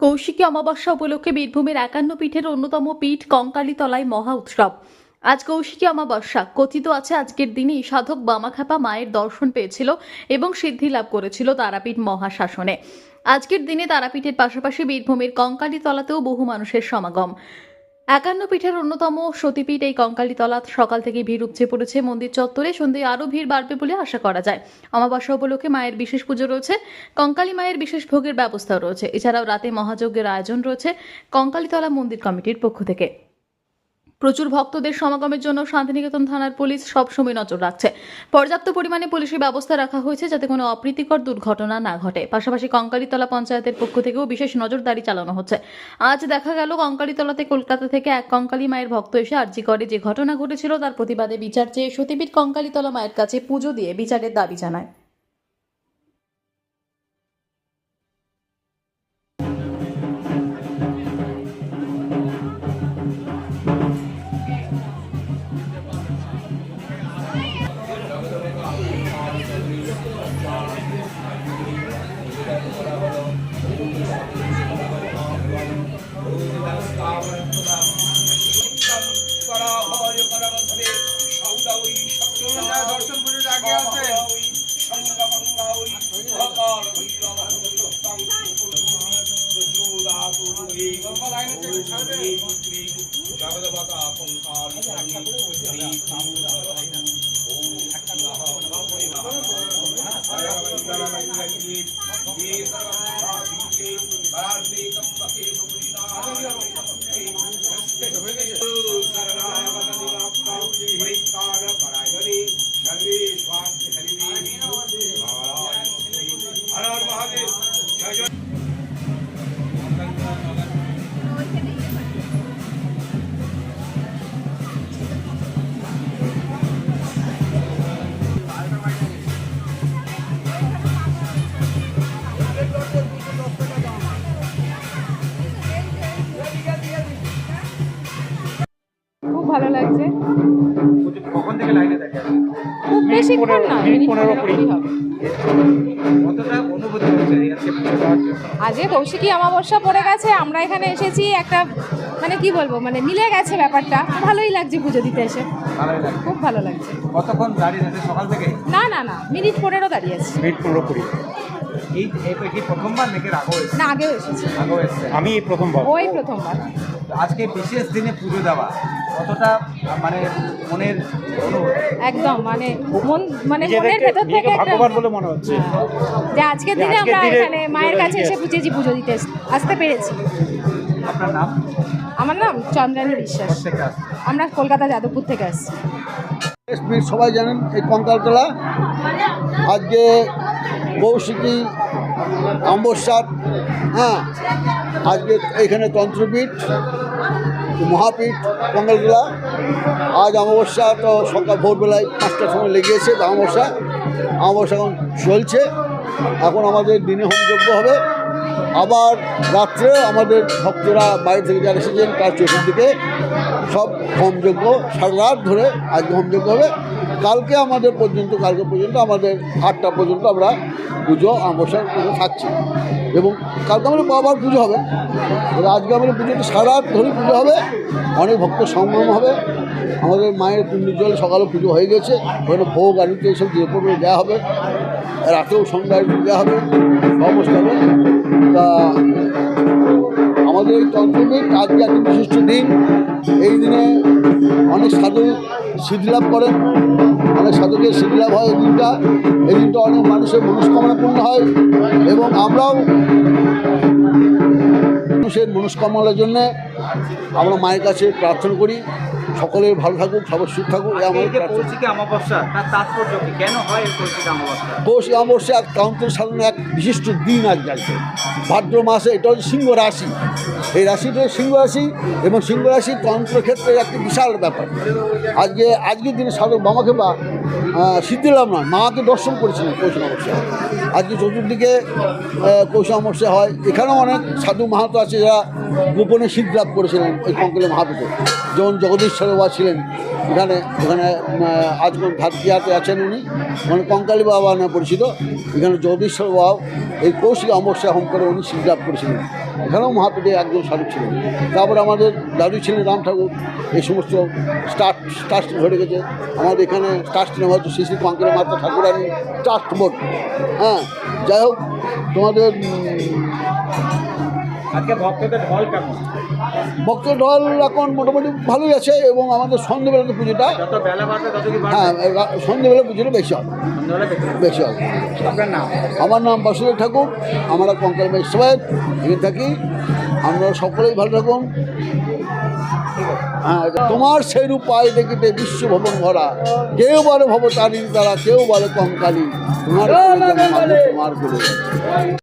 কৌশিকী অমাবস্যা উপলক্ষে বীরভূমের একান্ন পীঠের অন্যতম পীঠ কঙ্কালীতলায় মহা উৎসব। আজ কৌশিকী অমাবস্যা। কথিত আছে, আজকের দিনেই সাধক বামাখ্যাপা মায়ের দর্শন পেয়েছিল এবং সিদ্ধি লাভ করেছিল তারাপীঠ মহাশাসনে। আজকের দিনে তারাপীঠের পাশাপাশি বীরভূমের কঙ্কালীতলাতেও বহু মানুষের সমাগম। একান্ন পিঠের অন্যতম সতীপীঠ এই কঙ্কালীতলা সকাল থেকে ভিড় উপচে পড়েছে। মন্দির চত্বরে সন্ধ্যায় আরও ভিড় বাড়বে বলে আশা করা যায়। অমাবস্যা উপলক্ষে মায়ের বিশেষ পুজো রয়েছে। কঙ্কালী মায়ের বিশেষ ভোগের ব্যবস্থাও রয়েছে। এছাড়াও রাতে মহাযজ্ঞের আয়োজন রয়েছে কঙ্কালীতলা মন্দির কমিটির পক্ষ থেকে। প্রচুর ভক্তদের সমাগমের জন্য শান্তিনিকেতন থানার পুলিশ সবসময় নজর রাখছে। পর্যাপ্ত পরিমাণে পুলিশের ব্যবস্থা রাখা হয়েছে যাতে কোনো অপ্রীতিকর দুর্ঘটনা না ঘটে। পাশাপাশি কঙ্কালীতলা পঞ্চায়েতের পক্ষ থেকেও বিশেষ নজরদারি চালানো হচ্ছে। আজ দেখা গেল কঙ্কালীতলাতে কলকাতা থেকে এক কঙ্কালী মায়ের ভক্ত এসে আর্জি করে। যে ঘটনা ঘটেছিল তার প্রতিবাদে বিচার চেয়ে সতীপীঠ কঙ্কালীতলা মায়ের কাছে পুজো দিয়ে বিচারের দাবি জানায়। ভালো লাগছে। কখন থেকে লাইনে দেখে খুব বেশিক্ষণ না মিনিট পনেরো কুড়ি। হবে কতটা অনুভূতি হচ্ছে এই আজকে কৌশিকী অমাবস্যা পড়ে গেছে আমরা এখানে এসেছি একটা মানে কি বলব মানে মিলে গেছে ব্যাপারটা। ভালোই লাগছে পুজো দিতে এসে। খুব ভালো লাগছে। কতক্ষণ দাঁড়িয়ে আছে? সকাল থেকে? না না না মিনিট পনেরো দাঁড়িয়েছি মিনিট পনেরো কুড়ি। এই এই কি প্রথমবার নাকি আগেও না আগেও এসেছি। আগেও এসছে। আমি প্রথমবার। ওই প্রথমবার। আজকে বিশেষ দিনে পুজো দেওয়া। কতটা মানে মনের একদম মানে মন মানে মনের ভেতর থেকে ভাগ্যবান বলে মনে হচ্ছে। যে আজকের দিনে আমরা এখানে মায়ের কাছে এসে। পুজেছি পুজো দিতে আসতে পেরেছি। আপনার নাম? আমার নাম চন্দ্রানী বিশ্বাস। আমরা কলকাতা যাদবপুর থেকে আসছি। সবাই জানেন এই কঙ্কালতলা। আজকে কৌশিকী অম্বসার হ্যাঁ আজকে এখানে তন্ত্রপীঠ। মহাপীঠ কঙ্কালতলা আজ অমাবস্যা তো সকাল ভোরবেলায় পাঁচটার সময় লেগেছে অমাবস্যা। অমাবস্যা এখন চলছে। এখন আমাদের দিনে হোমযজ্ঞ হবে। আবার রাত্রে আমাদের ভক্তরা বাইরে থেকে যারা এসেছেন, তার চতুর্দিকে সব হোমযজ্ঞ, সারা রাত ধরে আজকে হোমযজ্ঞ হবে। কালকে আমাদের পর্যন্ত, কালকে পর্যন্ত আমাদের আটটা পর্যন্ত আমরা পুজো, অমাবস্যার পুজো থাকছি এবং কালকে আমাদের বাবার পুজো হবে। আজকে আমাদের পুজোটা সারা ধরে পুজো হবে। অনেক ভক্ত সমাগম হবে। আমাদের মায়ের পুণ্যের জল সকালে পুজো হয়ে গেছে। ওখানে ভোগ আনিতে এসব দিয়ে পড়বে দেওয়া হবে। রাতেও সন্ধ্যায় দেওয়া হবে। সমস্ত হবে। তা আমাদের এই তন্ত্রবিদ আজকে একটা বিশিষ্ট দিন, এই দিনে অনেক সাধু সিদ্ধিলাভ করেন। অনেক সাধকের লাভ হয় এই দিনটা। এই দিনটা অনেক মানুষের মনস্কামনা পূর্ণ হয় এবং আমরাও মানুষের মনস্কামনার জন্যে আমরা মায়ের কাছে প্রার্থনা করি সকলের ভালো থাকুক সবার সুখ থাকুক কৌশিকী অমাবস্যা এক তন্ত্র সাধনের এক বিশিষ্ট দিন আজ আজকে ভাদ্র মাসে এটা হচ্ছে সিংহ রাশি। এই রাশিটা সিংহ রাশি এবং সিংহ রাশি তন্ত্রক্ষেত্রে একটি বিশাল ব্যাপার। আজকে আজকের দিনে সাধক বামাকে বা সিদ্ধিলাম না মাকে দর্শন করেছিলেন পৌষ অমাবস্যা আজকে চতুর্দিকে পৌষ অমাবস্যা হয়। এখানেও অনেক সাধু মাহাতো আছে যারা গোপনে সিদ্ধ লাভ করেছিলেন এই কঙ্কলে মাহাতোতে যেমন জগদীশ্বর বাবা ছিলেন, এখানে এখানে আজমন ভাতিয়াতে আছেন উনি মানে কঙ্কালী বাবা নামে পরিচিত, এখানে জগদীশ্বর বাবা এই কৌশিক অমাবস্যা হোম করে উনি সিদ্ধ লাভ করেছিলেন। এখানেও মহাপীঠে একজন সাধু ছিলেন। তারপরে আমাদের দাদু ছিলেন রাম ঠাকুর, এই সমস্ত স্টার্ট ট্রাস্ট ধরে গেছে। আমাদের এখানে ট্রাস্ট নাম হচ্ছে শ্রী শ্রী কঙ্কের মাতা ঠাকুরানী ট্রাস্ট বোর্ড হ্যাঁ যাই হোক, তোমাদের আজকে ভক্তদের ঢল কেমন? ভক্ত ঢল এখন মোটামুটি ভালোই আছে এবং আমাদের সন্ধ্যেবেলাতে পুজোটা। যত বেলা বাড়বে তত কি হ্যাঁ সন্ধ্যেবেলা পুজোটা বেশি হবে। বেশি হবে। আমার নাম বাসুদেব ঠাকুর। আমরা কঙ্কাল সবাই এখানে থাকি। আমরা সকলেই ভালো থাকুন। হ্যাঁ তোমার সেই রূপ পায় দেখিতে বিশ্ব ভবন ভরা। কেউ বলে ভবতারিণী তারা কেউ বলে কঙ্কালী। তোমার তোমার